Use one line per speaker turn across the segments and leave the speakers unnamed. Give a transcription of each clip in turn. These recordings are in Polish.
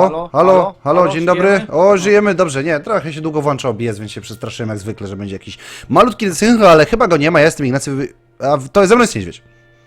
Halo? Halo? Halo? Dzień dobry. O, żyjemy. Dobrze, nie, trochę się długo włącza OBS, więc się przestraszyłem jak zwykle, że będzie jakiś malutki synchro, ale chyba go nie ma. Ja jestem Ignacy, wy- a w- to jest ze mną jest niedźwiedź.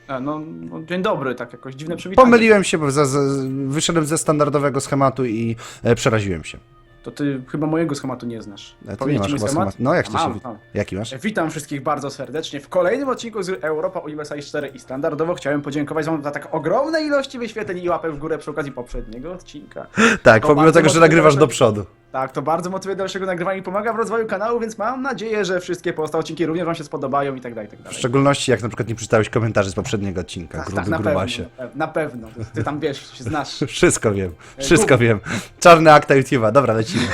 A, no, no, dzień dobry, tak jakoś dziwne przywitanie.
Pomyliłem się, bo za, za, wyszedłem ze standardowego schematu i e, przeraziłem się.
To ty chyba mojego schematu nie znasz.
E, Ty nie masz
ci mój
chyba
schemat?
No, jak to
A,
się...
mam.
Jaki masz?
Witam wszystkich bardzo serdecznie w kolejnym odcinku z Europa USA 4 i standardowo chciałem podziękować wam za tak ogromne ilości wyświetleń i łapek w górę przy okazji poprzedniego odcinka.
Tak, pomimo
bardzo
tego, że
mocno
nagrywasz do przodu.
Tak, to bardzo motywuje do dalszego nagrywania i pomaga w rozwoju kanału, więc mam nadzieję, że wszystkie pozostałe odcinki również wam się spodobają i tak dalej, i tak
W
dalej.
szczególności jak na przykład nie przeczytałeś komentarzy z poprzedniego odcinka.
Tak,
Gruby
tak, na pewno,
grubasie.
na pewno. Ty tam wiesz, się znasz.
Wszystko wiem,
E,
wszystko wiem. Czarny akta YouTube'a, dobra, lecimy.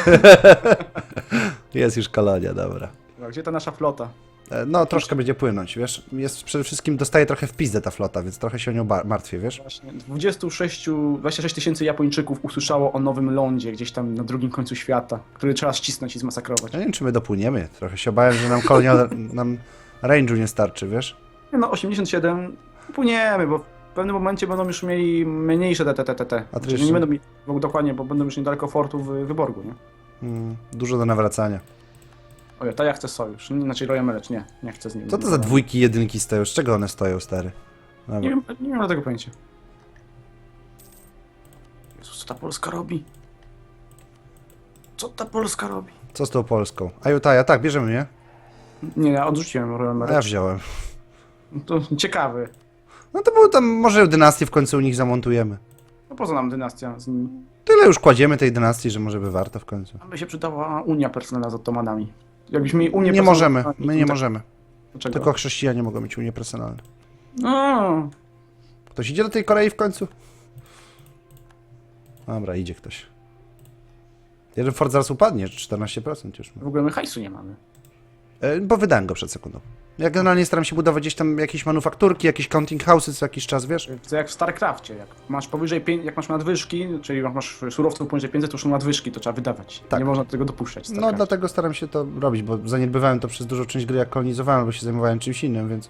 Jest już kolonia, dobra.
Gdzie ta nasza flota?
E, No, troszkę będzie płynąć, wiesz? Jest przede wszystkim dostaje trochę w pizdę ta flota, więc trochę się o nią martwię, wiesz?
Właśnie 26, 26 tysięcy Japończyków usłyszało o nowym lądzie gdzieś tam na drugim końcu świata, który trzeba ścisnąć i zmasakrować.
Ja nie wiem, czy my dopłyniemy. Trochę się obałem, że nam kolonia, nam range'u nie starczy, wiesz?
No 87 płyniemy, bo w pewnym momencie będą już mieli mniejsze te, te, te, te, te. Znaczy, nie będą mieli, bo dokładnie, bo będą już niedaleko fortu w Wyborgu, nie?
Mm, dużo do nawracania.
Oje, to ja chcę sojusz, znaczy Royal Melecz, nie, nie chcę z nim.
Co to za dwójki, jedynki stoją? Z czego one stoją, stary? Dobra.
Nie wiem, nie mam tego pojęcia. Jezus, co ta Polska robi? Co ta Polska robi?
Co z tą Polską? Ajutaja, tak, bierzemy mnie.
Nie, ja odrzuciłem Royal
A ja wziąłem.
To ciekawy.
No to było tam, może dynastię w końcu u nich zamontujemy.
No po co nam dynastia z nimi?
Tyle już kładziemy tej dynastii, że może by warto w końcu.
Nam by się przydała unia personalna z Ottomanami. Jakbyśmy mieli unię
Nie możemy, my nie możemy.
Dlaczego?
Tylko chrześcijanie mogą mieć unię personalne.
No,
Ktoś idzie do tej Korei w końcu? Dobra, idzie ktoś. Jeden Ford zaraz upadnie, 14% już ma.
w ogóle my hajsu nie mamy.
E, bo wydałem go przed sekundą. Ja generalnie staram się budować gdzieś tam jakieś manufakturki, jakieś counting houses co jakiś czas, wiesz?
To jak w StarCraftie, jak masz powyżej, pię- jak masz nadwyżki, czyli jak masz surowców poniżej 500, to już są nadwyżki, to trzeba wydawać.
Tak.
Nie można tego dopuszczać. w
No
StarCraftie.
dlatego staram się to robić, bo zaniedbywałem to przez dużą część gry, jak kolonizowałem, albo się zajmowałem czymś innym, więc...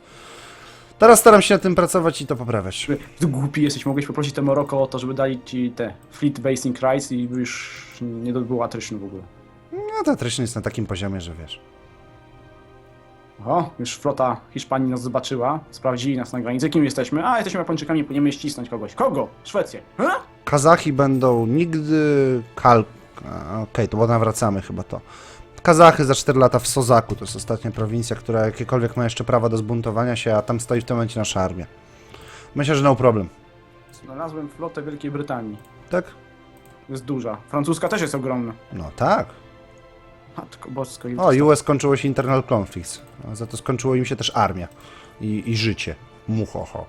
Teraz staram się nad tym pracować i to poprawiać.
Ty głupi jesteś, mogłeś poprosić te Moroko o to, żeby dali ci te Fleet Basing Rights i by już nie było attrition w ogóle.
No to attrition jest na takim poziomie, że wiesz.
O, już flota Hiszpanii nas zobaczyła, sprawdzili nas na granicy. Kim jesteśmy? A, jesteśmy Japończykami, płyniemy ścisnąć kogoś. Kogo? Szwecję. Ha?
Kazachi będą nigdy kal... a, Okej, to bo nawracamy chyba to. Kazachy za 4 lata w Sozaku, to jest ostatnia prowincja, która jakiekolwiek ma jeszcze prawa do zbuntowania się, a tam stoi w tym momencie nasza armia. Myślę, że no problem.
Znalazłem flotę Wielkiej Brytanii.
Tak?
Jest duża. Francuska też jest ogromna.
No tak.
Matko bosko.
O, US skończyło się internal conflicts, a za to skończyło im się też armia i, i życie. Muchocho.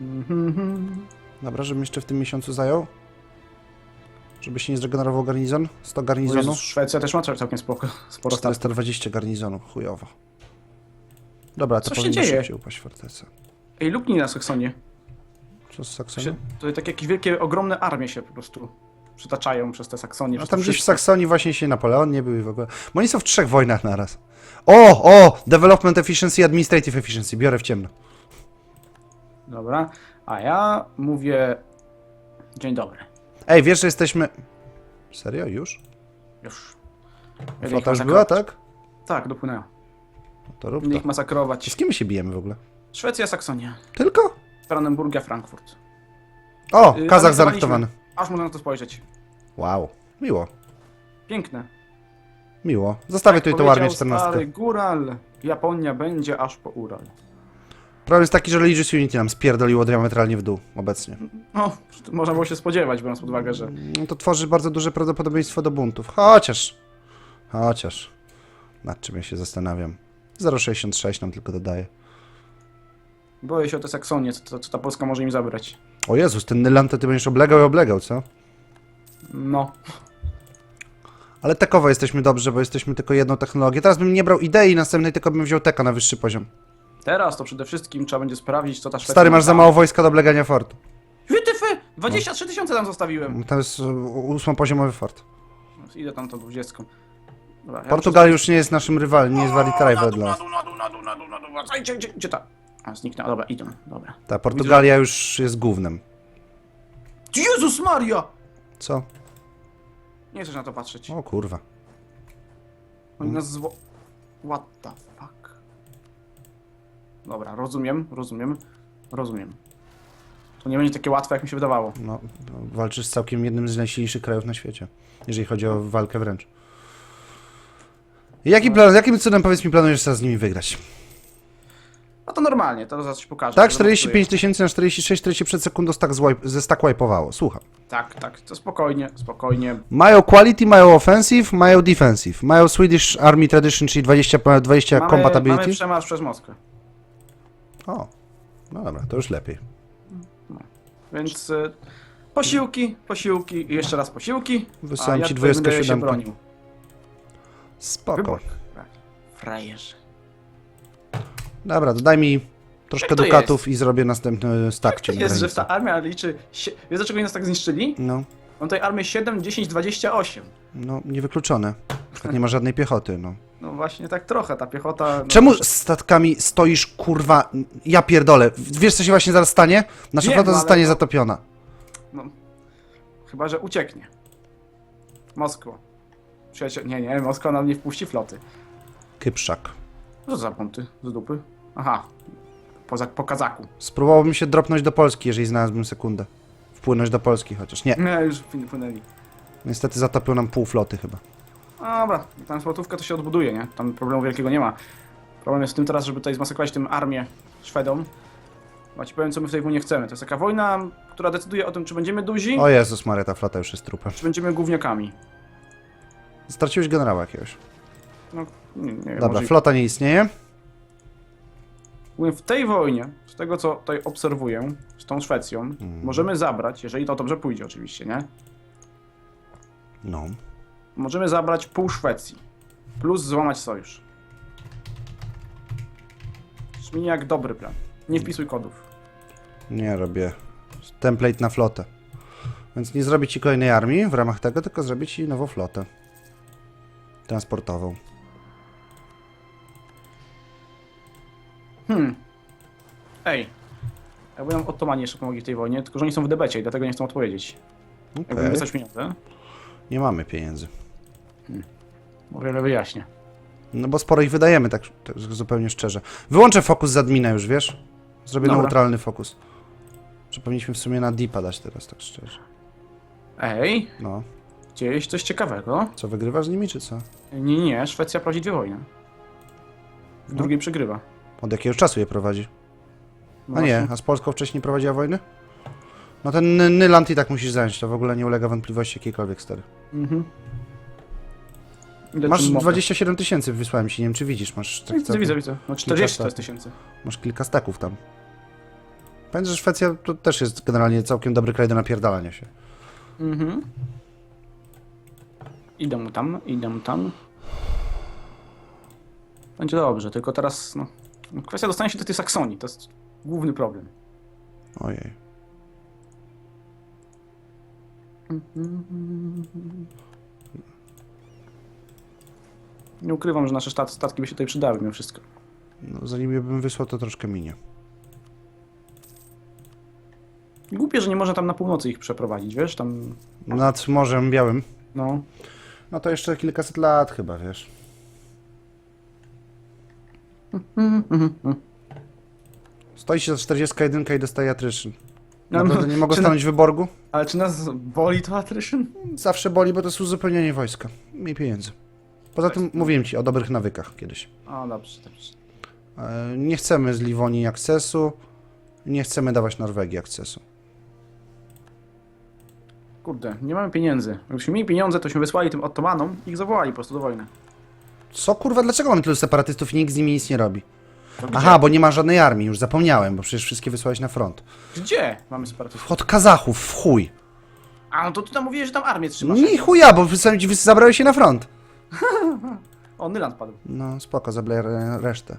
Mhm.
Dobra, żebym jeszcze w tym miesiącu zajął? Żeby się nie zregenerował garnizon? 100
O
garnizonów?
Jezus, Szwecja też ma całkiem spoko, sporo statków.
420 garnizonów, chujowo. Dobra, to
Co się
powinno
dzieje?
szybciej upaść forteca.
Ej, luknij na Saksonie.
Co z
Się,
Saksonią?
to takie jakieś wielkie, ogromne armie się po prostu przytaczają przez te Saksonie.
A
przez
tam gdzieś w. Saksonii właśnie się Napoleon nie był i w ogóle. Bo oni są w trzech wojnach naraz. O, o! Development Efficiency, Administrative Efficiency. Biorę w ciemno.
Dobra, a ja mówię... Dzień dobry.
Ej, wiesz, że jesteśmy... Serio? Już?
Już.
Flota już była, tak?
Tak, dopłynęła.
No To rób to.
ich masakrować.
Z kim my się bijemy w ogóle?
Szwecja, Saksonia.
Tylko?
Brandenburgia, Frankfurt.
O,
Yy,
Kazach
anektowaliśmy. Aż można na to spojrzeć.
Wow. Miło.
Piękne.
Miło. Zostawię tutaj tą
Powiedział
armię 14.
stary góral. Japonia będzie aż po Ural.
Problem jest taki, że Religious Unity nam spierdoliło diametralnie w dół obecnie.
No, można było się spodziewać, biorąc pod uwagę, że...
No to tworzy bardzo duże prawdopodobieństwo do buntów. Chociaż. Chociaż. Nad czym ja się zastanawiam. 0,66 nam tylko dodaje.
Boję się o te Saksonie, co, co, co ta Polska może im zabrać.
O Jezus, ten Nyland to ty będziesz oblegał i oblegał, co?
No.
Ale tekowo jesteśmy dobrze, bo jesteśmy tylko jedną technologię. Teraz bym nie brał idei następnej, tylko bym wziął teka na wyższy poziom.
Teraz to przede wszystkim trzeba będzie sprawdzić, co ta Szwecja...
Stary, masz za
ma.
mało wojska do oblegania fortu.
Wytyfy! 23 tysiące tam zostawiłem.
To jest uh, ósmopoziomowy fort.
Idę tam tą 20. Dobra, ja
Portugal już nie jest naszym rywalem, nie jest wali
muszę-
rival
Na dół, na dół, na dół, na dół, na dół, na dół. Gdzie, gdzie, gdzie ta? A, zniknęła. Dobra, idą. Dobra.
Ta Portugalia już jest głównym.
Jezus Maria!
Co?
Nie chcesz na to patrzeć.
O kurwa.
Oni nas zwo... What the fuck? Dobra, rozumiem, rozumiem, rozumiem. To nie będzie takie łatwe, jak mi się wydawało.
No, no, walczysz z całkiem jednym z najsilniejszych krajów na świecie, jeżeli chodzi o walkę wręcz. Jaki plan, jakim cudem, powiedz mi, planujesz teraz z nimi wygrać?
No to normalnie, to zaraz ci pokażę.
Tak,
To
45 tysięcy na 46, 40 przed sekundą stack ze stack wipe'owało, słucham.
Tak, tak, to spokojnie, spokojnie.
Mają quality, mają offensive, mają defensive. Mają Swedish Army Tradition, czyli 20, 20
Mamy,
compatibility.
mamy przemarsz przez Moskwę.
O, no dobra, to już lepiej.
Więc y, posiłki, posiłki i jeszcze raz posiłki. A ja
ci
tutaj będę
27.
się bronił.
Spoko.
Wybór. Tak.
Dobra, dodaj mi troszkę
to
dukatów i zrobię następny stack cię
To
na
jest, że ta armia liczy... Sie... Wiesz dlaczego nas tak zniszczyli?
No,
Mam tutaj armię 7, 10, 28.
no, niewykluczone. Nie ma żadnej piechoty, no.
No właśnie tak trochę, ta piechota... No,
Czemu z statkami stoisz, kurwa, ja pierdolę. Wiesz, co się właśnie zaraz stanie? Nasza flota
ale
zostanie
to-
zatopiona.
No, chyba, że ucieknie. Moskwa. Przyjaciel... Nie, nie, Moskwa nam nie wpuści floty.
Kyprzak.
Co za punkty z dupy? Aha. Poza, po kazaku.
Spróbowałbym się dropnąć do Polski, jeżeli znalazłbym sekundę. Wpłynąć do Polski chociaż. Nie,
Nie, już płyn- płynęli.
niestety zatopił nam pół floty chyba.
Dobra, tam złotówka to się odbuduje, nie? Tam problemu wielkiego nie ma. Problem jest w tym teraz, żeby tutaj zmasakrować tym armię Szwedom. Bo ci powiem, co my w tej wojnie chcemy. To jest taka wojna, która decyduje o tym, czy będziemy duzi,
O Jezus Maria, ta flota już jest trupem.
czy będziemy gówniakami.
Straciłeś generała jakiegoś.
No, nie, nie wiem,
Dobra,
może...
flota nie istnieje.
Mówię, W tej wojnie, z tego co tutaj obserwuję, z tą Szwecją,
Mhm.
możemy zabrać, jeżeli to dobrze pójdzie oczywiście, nie?
No.
Możemy zabrać pół Szwecji. Plus złamać sojusz. Brzmi jak dobry plan. Nie wpisuj kodów.
Nie robię. Template na flotę. Więc nie zrobię ci kolejnej armii w ramach tego, tylko zrobię ci nową flotę. Transportową.
Hmm. Ej. Jakby nam Ottomani jeszcze pomogli w tej wojnie, tylko że oni są w debecie i dlatego nie chcą odpowiedzieć. Jakby
Okej.
okay. wysłać pieniądze,
Nie mamy pieniędzy.
o wiele wyjaśnię.
No bo sporo ich wydajemy, tak, tak zupełnie szczerze. Wyłączę fokus z admina już, wiesz? Zrobię
Dobra.
neutralny fokus. Że powinniśmy w sumie na deepa dać teraz, tak szczerze.
Ej,
No.
gdzieś coś ciekawego.
Co, wygrywasz z nimi, czy co?
Nie, nie, Szwecja prowadzi dwie wojny. W
No.
drugiej przegrywa.
Od jakiegoś czasu je prowadzi?
No
A nie, a z Polską wcześniej prowadziła wojny? No ten Ny- Nyland i tak musisz zająć, to w ogóle nie ulega wątpliwości jakiejkolwiek, stary.
Mhm. Ile
Masz
czym mogę?
27 tysięcy, wysłałem ci, nie wiem czy widzisz, masz... tak
Widzę, widzę, widzę. No 40 to
staków.
jest tysięcy.
Masz kilka staków tam. Pamiętaj, że Szwecja to też jest generalnie całkiem dobry kraj do napierdalania się.
Mhm. Idę mu tam, idę mu tam. Będzie dobrze, tylko teraz, no... Kwestia dostania się do tej Saksonii, to jest główny problem.
Ojej.
Nie ukrywam, że nasze stat- statki by się tutaj przydały mimo wszystko.
No, zanim je bym wysłał, to troszkę minie.
Głupie, że nie można tam na północy ich przeprowadzić, wiesz, tam...
Nad Morzem Białym.
No...
No to jeszcze kilkaset lat chyba, wiesz. Stoi się za 41 i dostaje atryszyn.
No,
Naprawdę
no,
nie mogę
czy
stanąć wyborgu?
Ale czy nas boli to attrition?
Zawsze boli, bo to jest uzupełnienie wojska. Mniej pieniędzy. Poza tym mówiłem ci o dobrych nawykach kiedyś.
O, dobrze, dobrze.
E, Nie chcemy z Liwonii akcesu. Nie chcemy dawać Norwegii akcesu.
Kurde, nie mamy pieniędzy. Gdybyśmy mieli pieniądze, tośmy wysłali tym Ottomanom i ich zawołali po prostu do wojny.
Co kurwa, dlaczego mamy tylu separatystów i nikt z nimi nic nie robi?
To gdzie?
Aha, bo nie ma żadnej armii, już zapomniałem, bo przecież wszystkie wysłałeś na front.
Gdzie mamy separatystów?
Od Kazachów, w chuj.
A, no to ty tam mówiłeś, że tam armię trzymasz.
Nie chuja, bo sami ci zabrałeś się na front.
O, Nyland padł.
No spoko, re- resztę.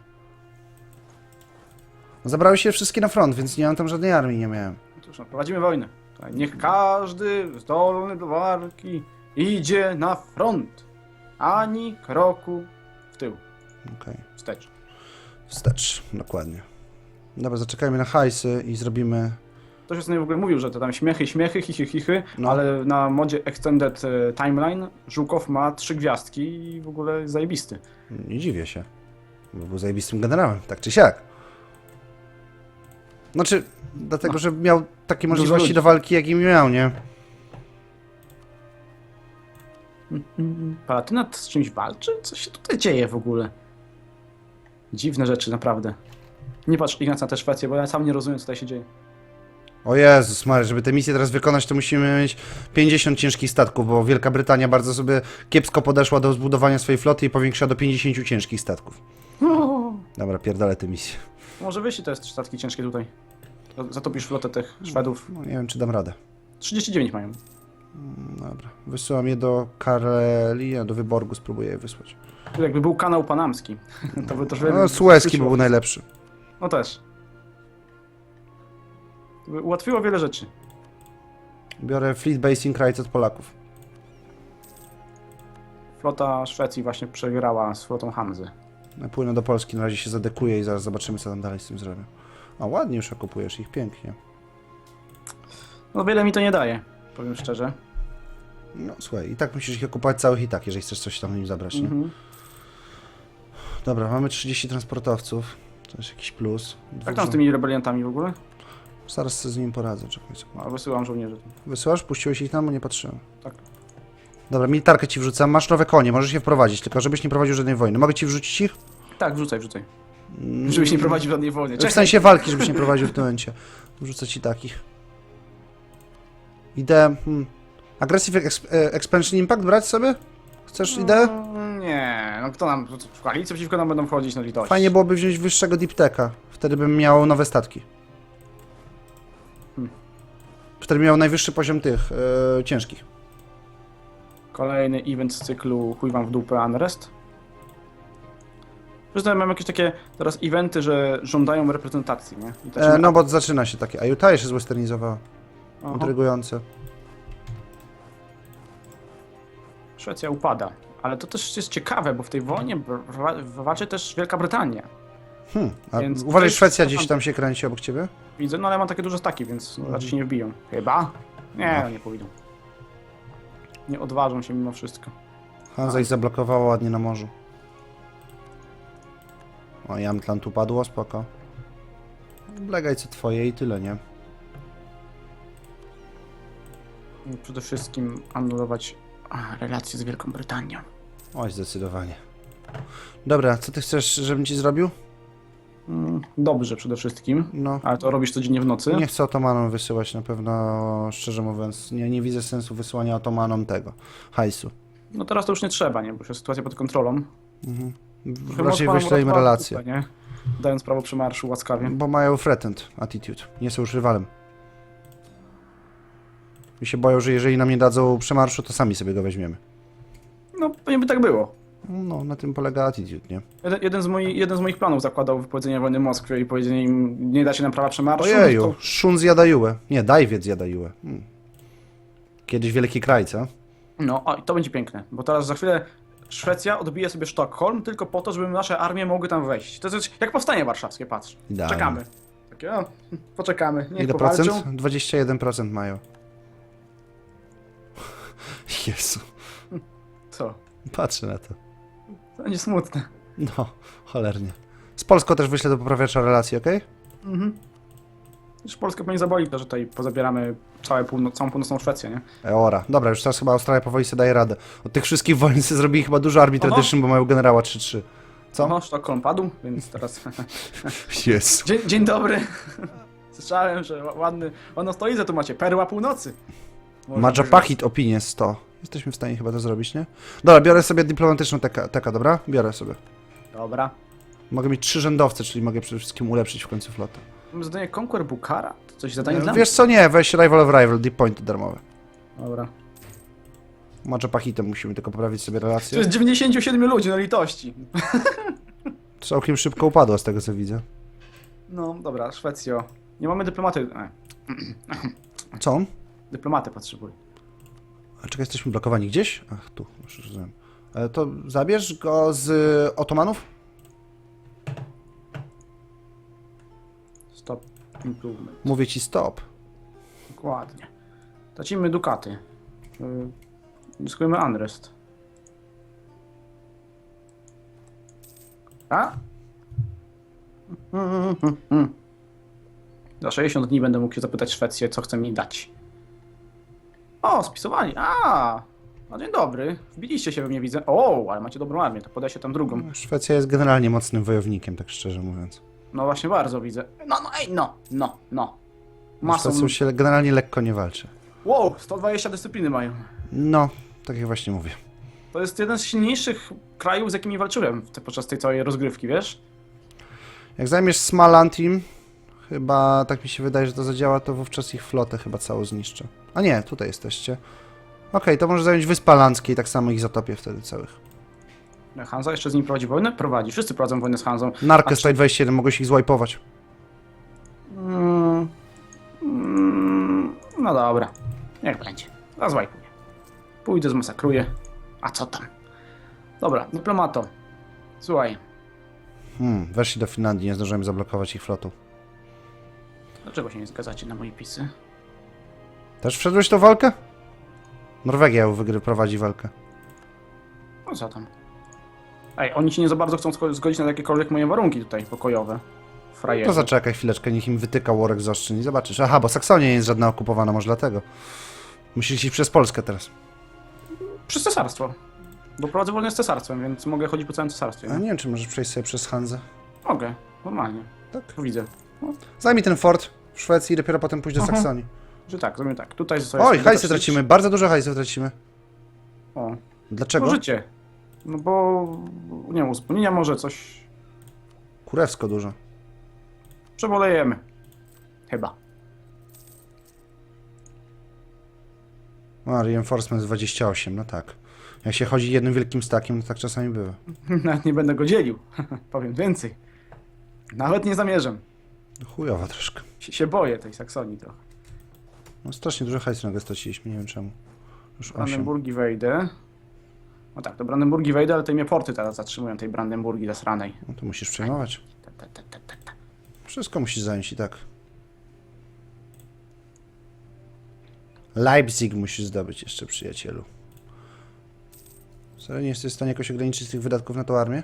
No, Zabrałeś się wszystkie na front, więc nie mam tam żadnej armii, nie miałem.
No Cóż, no, prowadzimy wojnę. Niech każdy zdolny do walki idzie na front. Ani kroku w tył.
Okej.
Wstecz.
Wstecz, dokładnie. Dobra, zaczekajmy na hajsy i zrobimy
Ktoś ostatnio w ogóle mówił, że to tam śmiechy, śmiechy, chichy, chichy,
No.
ale na modzie Extended e, Timeline Żukow ma trzy gwiazdki i w ogóle zajebisty.
Nie dziwię się. Bo był zajebistym generałem, tak czy siak. Znaczy, dlatego, że miał takie możliwości do walki, jak im miał, nie?
Palatynat z czymś walczy? Co się tutaj dzieje w ogóle? Dziwne rzeczy, naprawdę. Nie patrz Ignac na tę Szwecję, bo ja sam nie rozumiem, co tutaj się dzieje.
O Jezus Maria, żeby tę misję teraz wykonać, to musimy mieć 50 ciężkich statków, bo Wielka Brytania bardzo sobie kiepsko podeszła do zbudowania swojej floty i powiększa do 50 ciężkich statków. Dobra, pierdolę tę misję.
Może wyślij te statki ciężkie tutaj. Zatopisz flotę tych Szwedów.
No, nie wiem, czy dam radę.
39 mają.
Dobra, wysyłam je do Kareli, a do Wyborgu spróbuję je wysłać.
Jakby był kanał panamski, to by to
No, Suezki by był najlepszy.
No też. To by ułatwiło wiele rzeczy.
Biorę Fleet Basing Rights od Polaków.
Flota Szwecji właśnie przegrała z flotą Hamzy.
Ja płynę do Polski, na razie się zadekuję i zaraz zobaczymy, co tam dalej z tym zrobię. A ładnie już okupujesz ich, pięknie.
No wiele mi to nie daje, powiem szczerze.
No słuchaj, i tak musisz ich okupować całych i tak, jeżeli chcesz coś tam im zabrać, nie?
Mhm.
Dobra, mamy 30 transportowców. To jest jakiś plus.
Jak tam z tymi rebeliantami w ogóle?
Zaraz sobie z nim poradzę, czekaj sobie.
No, wysyłam żołnierzy.
Wysyłasz? Puściłeś ich tam, bo nie patrzyłem.
Tak.
Dobra, militarkę ci wrzucam. Masz nowe konie, możesz je wprowadzić, tylko żebyś nie prowadził żadnej wojny. Mogę ci wrzucić ich?
Tak, wrzucaj, wrzucaj.
Mm,
Żebyś nie prowadził żadnej wojny.
W
Czekaj.
sensie walki, żebyś nie prowadził w tym momencie. Wrzucę ci takich. Idę... Hmm. Aggressive exp e, Expansion Impact brać sobie? Chcesz ideę?
Mm, Nie, no kto nam... W koalicji przeciwko nam będą wchodzić na litość.
Fajnie byłoby wziąć wyższego Deep Techa. Wtedy bym miał nowe statki.
Hmm.
Wtedy miał najwyższy poziom tych e, ciężkich.
Kolejny event z cyklu chuj wam w dupę Unrest. Zresztą mam jakieś takie teraz eventy, że żądają reprezentacji, nie?
E, no bo zaczyna się takie. A Utah się zwesternizowała.
Aha.
Intrygujące.
Szwecja upada. Ale to też jest ciekawe, bo w tej wojnie wa- walczy też Wielka Brytania.
Hmm. A
Więc
uważaj, Szwecja gdzieś tam się kręci obok ciebie?
Widzę, no ale mam takie duże staki, więc
Mhm.
raczej się nie wbiją. Chyba? Nie,
No.
nie pójdą. Nie odważą się mimo wszystko.
Hanza ich zablokowała ładnie na morzu. O, Jamtland upadło, spoko. Blegaj co twoje i tyle, nie?
Przede wszystkim anulować a, relacje z Wielką Brytanią.
Oj, zdecydowanie. Dobra, co ty chcesz, żebym ci zrobił?
Mm, Dobrze przede wszystkim.
No,
Ale to robisz codziennie w nocy?
nie chcę otomanom wysyłać na pewno, szczerze mówiąc. Nie, nie widzę sensu wysyłania otomanom tego, hajsu.
No teraz to już nie trzeba, nie? Bo już jest sytuacja pod kontrolą.
Mhm.
Chyba
Raczej
Osman
wyślę im
nie? Dając prawo przemarszu łaskawie.
Bo mają threatened attitude. Nie są już rywalem. I się boją, że jeżeli nam nie dadzą przemarszu, to sami sobie go weźmiemy.
No, pewnie by tak było.
No, na tym polega attitude, nie?
Jeden, jeden, z moi, jeden z moich planów zakładał wypowiedzenie wojny Moskwie i powiedzenie im, nie dacie nam prawa przemarszu.
Ojeju,
to-
szun zjada jułę. Nie, Dajwiec zjada jułę. Hmm. Kiedyś wielki kraj, co?
No, o, i to będzie piękne, bo teraz za chwilę Szwecja odbije sobie Sztokholm tylko po to, żeby nasze armie mogły tam wejść. To jest jak powstanie warszawskie, patrz.
Idealnie.
Czekamy. Takie, o, poczekamy. Niech
Ile
powalczą.
procent? 21% mają. Jezu,
Co?
patrzę na to.
To będzie smutne.
No, cholernie. Z Polską też wyślę do poprawiacza relacji, okej?
Mhm. Już Polskę pewnie zaboli to, że tutaj pozabieramy całe półno- całą północną Szwecję, nie?
Eora. Dobra, już teraz chyba Australia powoli sobie daje radę. Od tych wszystkich wojen sobie zrobili chyba dużo armii
Oho.
tradition, bo mają generała 3-3. Co?
No, Sztokholm padł, więc teraz...
Jezu.
dzień, dzień dobry. Słyszałem, że ła- ładny, ładną stolicę tu macie, perła północy.
Madża
powiedzieć.
Pachit opinię 100. Jesteśmy w stanie chyba to zrobić, nie? Dobra, biorę sobie dyplomatyczną teka, teka dobra? Biorę sobie.
Dobra.
Mogę mieć trzy rzędowce, czyli mogę przede wszystkim ulepszyć w końcu flotę.
Mamy zadanie Conquer Bukhara? To coś zadanie dla
Wiesz co, nie, weź Rival of Rival, deep pointy darmowe.
Dobra.
Madża Pachitem musimy tylko poprawić sobie relacje.
jest 97 ludzi, no litości.
Całkiem szybko upadła z tego co widzę.
No, dobra, Szwecjo. Nie mamy dyplomaty. E,
Co?
dyplomaty potrzebuję.
A czekaj, jesteśmy blokowani gdzieś? Ach, tu, już rozumiem. E, To zabierz go z otomanów?
Stop improvement.
Mówię ci stop.
Dokładnie. Tracimy dukaty. Yy, Zyskujemy unrest. A? Mm, mm, mm. Za 60 dni będę mógł się zapytać Szwecję, co chce mi dać. O, spisowali. A, no dzień dobry. Wbiliście się we mnie, widzę. O, ale macie dobrą armię, to podaj się tam drugą.
Szwecja jest generalnie mocnym wojownikiem, tak szczerze mówiąc.
No właśnie bardzo widzę. No, no, ej, no, no, no. Masą.
Szwecją się generalnie lekko nie walczy.
Wow, 120 dyscypliny mają.
No, tak jak właśnie mówię.
To jest jeden z silniejszych krajów, z jakimi walczyłem w te, podczas tej całej rozgrywki, wiesz?
Jak zajmiesz Smalantim, chyba tak mi się wydaje, że to zadziała, to wówczas ich flotę chyba całą zniszczę. A nie, tutaj jesteście. Okej, to może zająć Wyspa Landzkie i tak samo ich zatopię wtedy całych.
Hanza jeszcze z nim prowadzi wojnę? Prowadzi. Wszyscy prowadzą wojnę z Hanzą.
Narkę
A
stoi 21, mogłeś ich złajpować.
Mm, mm, no dobra. Niech będzie. Zazwajkuję. Pójdę, zmasakruję. A co tam? Dobra, dyplomato. Słuchaj,
Hmm, weszli do Finlandii, nie zdążyłem zablokować ich flotu.
Dlaczego się nie zgadzacie na moje pisy?
Też wszedłeś tą walkę? Norwegia wygry prowadzi walkę.
No co tam? Ej, oni się nie za bardzo chcą zgodzić na jakiekolwiek moje warunki tutaj pokojowe. Frajerzy.
To zaczekaj chwileczkę, niech im wytyka worek z oszczyn i zobaczysz. Aha, bo Saksonia nie jest żadna okupowana, może dlatego. Musisz iść przez Polskę teraz.
Przez cesarstwo. Bo prowadzę wojnę z cesarstwem, więc mogę chodzić po całym cesarstwie.
A
nie?
wiem, czy możesz przejść sobie przez Hanzę.
Mogę, normalnie.
Tak.
Widzę.
Zajmij ten fort Szwecji i dopiero potem pójść do
Aha.
Saksonii.
Że tak, zrobimy tak. Tutaj sobie
Oj, hajsy tracimy, bardzo dużo hajsów tracimy.
O,
Dlaczego?
możecie. No bo, nie wiem, uzupełnienia może coś
Kurewsko dużo.
przebolejemy. Chyba.
A, reinforcement 28, no tak. Jak się chodzi jednym wielkim stakiem, to tak czasami bywa.
Nawet nie będę go dzielił. Powiem więcej. Nawet nie zamierzam.
Chujowo troszkę.
Się, się boję tej Saksonii trochę.
No strasznie dużo hajsu nagle straciliśmy, nie wiem czemu. Już 8.
Brandenburgi wejdę. No tak, do Brandenburgi wejdę, ale te mnie porty teraz zatrzymują, tej Brandenburgi zasranej.
No to musisz przejmować.
Ta, ta, ta, ta, ta, ta.
Wszystko musisz zająć i tak. Leipzig musisz zdobyć jeszcze, przyjacielu. Serio nie jesteś w stanie jakoś ograniczyć tych wydatków na tą armię?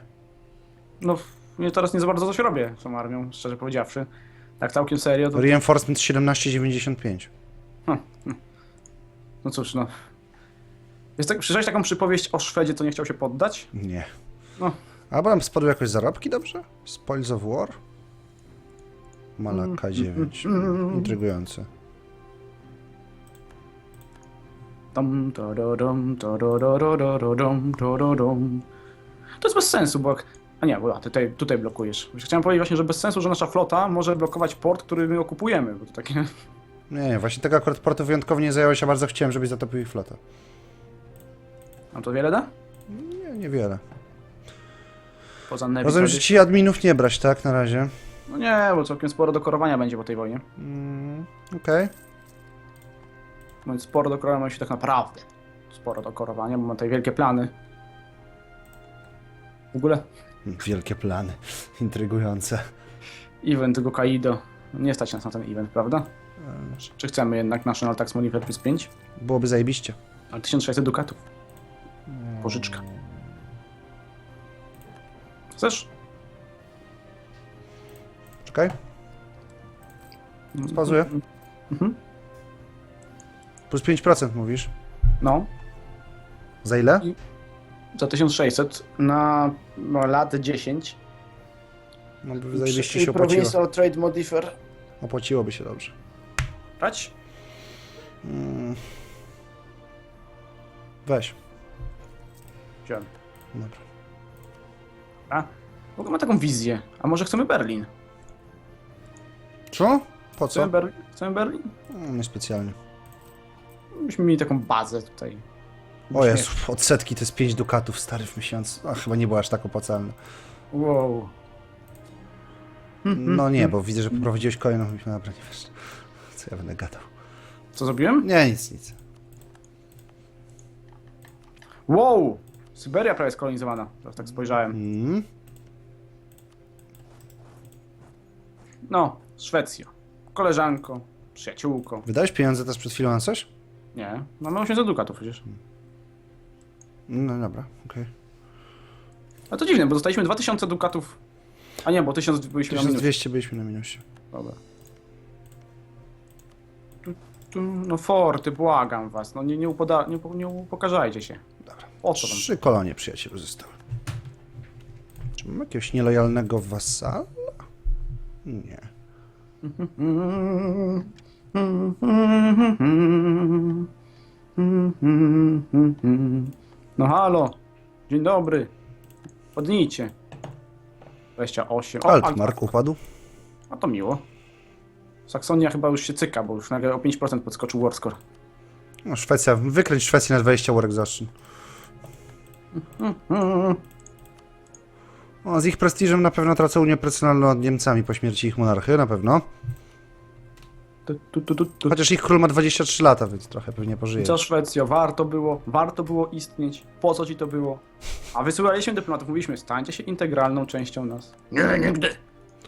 No, mnie teraz nie za bardzo coś robię z tą armią, szczerze powiedziawszy. Tak całkiem serio, to...
Reinforcement 1795.
No cóż, no. Jest tak, słyszałeś taką przypowieść o Szwedzie, co nie chciał się poddać?
Nie.
No.
Albo nam spadły jakoś zarobki dobrze? Spoils of War? Malaka 9. Intrygujące.
Tododom. To jest bez sensu, bo jak... A nie, bo a, tutaj, tutaj blokujesz. Chciałem powiedzieć właśnie, że bez sensu, że nasza flota może blokować port, który my okupujemy, bo to takie...
Nie, nie, właśnie tego akurat portu wyjątkowo nie zająłeś, a bardzo chciałem, żebyś zatopił ich flotę.
Nam to wiele da?
Nie, niewiele.
Poza Nevi.
Rozumiem, że ci adminów nie brać, tak, na razie.
No nie, bo całkiem sporo do korowania będzie po tej wojnie.
Mm, Okej.
Więc sporo do korowania się tak naprawdę. Sporo do korowania, bo mam tutaj wielkie plany. W ogóle
Wielkie plany. Intrygujące.
event Gokaido. Nie stać nas na ten event, prawda? Czy chcemy jednak National Tax Modifier plus 5?
Byłoby zajebiście.
Ale 1600 dukatów. Pożyczka. Chcesz?
Czekaj. Spazuję.
Mhm.
Plus 5% mówisz.
No,
Za ile?
Za 1600 na no, lat 10.
No by zajebiście się opłaciło.
Provincial Trade Modifier.
Opłaciłoby się dobrze.
Brać?
Mm. Weź.
Wziąłem.
Dobra.
A, w ogóle mam taką wizję. A może chcemy Berlin?
Co? Po co?
Chcemy, Ber chcemy Berlin?
Mm, Niespecjalnie.
Byśmy mieli taką bazę tutaj.
O Jezu, odsetki to jest 5 dukatów stary w. A, chyba nie było aż tak opłacalne.
Wow.
No nie, bo widzę, że poprowadziłeś kolejną. Dobra, nie wiesz. Co ja będę gadał?
Co zrobiłem?
Nie, nic, nic.
Wow! Syberia prawie skolonizowana. Teraz tak spojrzałem.
Mm.
No, Szwecja. Koleżanko. Przyjaciółko.
Wydałeś pieniądze też przed chwilą na coś?
Nie, mamy 800 dukatów przecież.
No dobra, okej.
A to dziwne, bo dostaliśmy 2000 dukatów. A nie, bo 1000 byliśmy na minusie.
1200 byliśmy na minusie.
Dobra. Tu, tu, no forty, błagam was, no nie, nie, upoda, nie, upo- nie upokarzajcie się.
Dobra.
O co tam?
Trzy kolonie przyjaciół zostały. Czy mam jakiegoś nielojalnego wasala? Nie.
No halo, dzień dobry. Podnijcie. 28. O,
Altmark upadł.
A to miło. Saksonia chyba już się cyka, bo już nagle o 5% podskoczył Warscore.
No, Szwecja, wykręć Szwecję na 20 worek zacznij. O, z ich prestiżem na pewno tracą Unię personalną nad Niemcami po śmierci ich monarchy, na pewno.
Tu, tu, tu, tu.
Chociaż ich król ma 23 lata, więc trochę pewnie pożyje.
Co Szwecja, warto było, warto było istnieć, po co ci to było? A wysyłaliśmy dyplomatów, mówiliśmy, stańcie się integralną częścią nas. Nie, nigdy.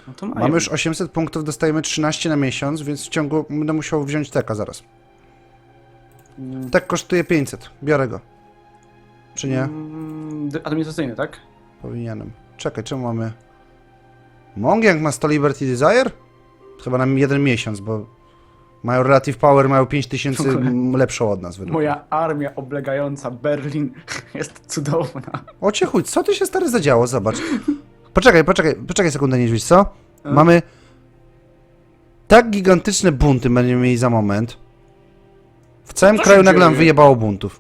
No to mają.
Mamy już 800 punktów, dostajemy 13 na miesiąc, więc w ciągu będę musiał wziąć teka zaraz.
Mm,
Tek kosztuje 500, biorę go. Czy nie?
mm, dy- Administracyjny, tak?
Powinienem. Czekaj, czemu mamy... Mongiang ma 100 Liberty Desire? Chyba nam jeden miesiąc, bo mają Relative Power, mają 5000
W ogóle.
m, lepszą od nas. Według.
Moja armia oblegająca Berlin jest cudowna.
O cię chuj, co tu się stary zadziało? Zobacz. Poczekaj, poczekaj, poczekaj sekundę, niedźwiedź, co?
E?
Mamy tak gigantyczne bunty będziemy mieli za moment. W całym
Co się
kraju nagle nam
dzieje?
wyjebało buntów.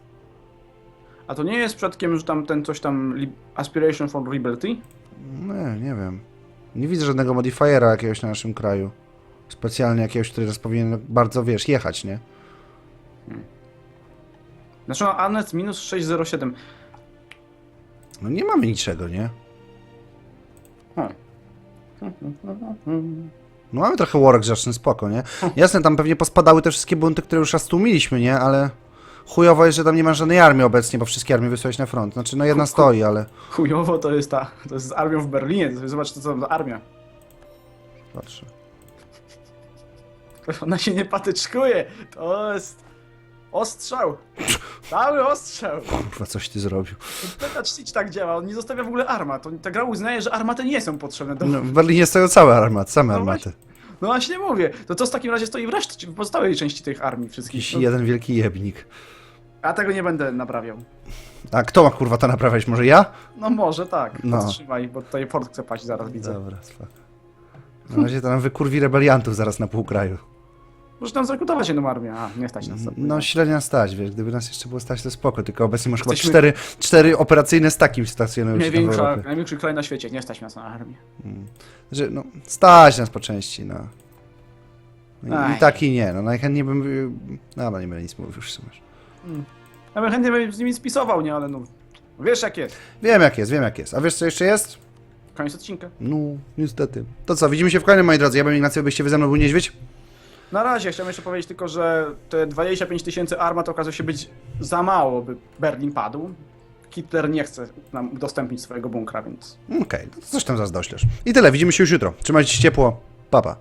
A to nie jest przypadkiem, że tam ten coś tam li- Aspiration for Liberty?
Nie, nie wiem. Nie widzę żadnego modifiera jakiegoś na naszym kraju. Specjalnie jakiegoś, który teraz powinien bardzo, wiesz, jechać, nie?
Znaczy no, Anet minus 607.
No nie mamy niczego, nie?
Hmm.
No mamy trochę worek rzeczny, spoko, nie? Jasne, tam pewnie pospadały te wszystkie bunty, które już raz tłumiliśmy, nie? Ale chujowo jest, że tam nie ma żadnej armii obecnie, bo wszystkie armie wysłałeś na front. Znaczy, no jedna stoi, ale...
Chujowo to jest ta, to jest z armią w Berlinie, to- zobacz co to za armia.
Patrzę.
Ona się nie patyczkuje, to jest ostrzał. Cały ostrzał.
Kurwa, coś ty zrobił.
Beta Cheat tak działa, on nie zostawia w ogóle armat. To, ta gra uznaje, że armaty nie są potrzebne do...
No, w Berlinie stoją całe armaty, same
No
armaty.
No właśnie mówię, to co w takim razie stoi w reszcie, w pozostałej części tych armii wszystkich?
Jakiś
No,
jeden wielki jebnik.
a tego nie będę naprawiał.
A kto ma kurwa to naprawiać? Może ja?
No może tak,
No.
bo tutaj port chce paść zaraz widzę.
Dobra, spoko. Na razie to nam wykurwi rebeliantów zaraz na pół kraju.
Może tam zrekrutować jedną armię, a nie stać nas.
No średnia stać, wiesz, gdyby nas jeszcze było stać, to spoko, tylko obecnie masz chyba
Jesteśmy-
cztery, cztery operacyjne staki stacjonują się tam w
Największa,
Europie.
największy kraj na świecie, nie stać nas na armię.
Że, no, stać nas po części, no. No I, I
Aj.
tak i nie, no najchętniej bym... y, No, nie będę nic mówił już w sumie.
Ja bym chętnie bym z nimi spisował, nie, ale no... Wiesz jak jest.
Wiem jak jest, wiem jak jest. A wiesz co jeszcze jest?
Koniec odcinka.
No, niestety. To co, widzimy się w kolejnym, moi drodzy. Ja bym Ignacy, byście wy ze mną był niedźwiedź.
Na razie chciałem jeszcze powiedzieć tylko, że te 25 tysięcy armat okazuje się być za mało, by Berlin padł. Hitler nie chce nam udostępnić swojego bunkra, więc...
Okej, no coś tam zaraz doślesz. I tyle, widzimy się już jutro. Trzymajcie się ciepło. Pa, pa.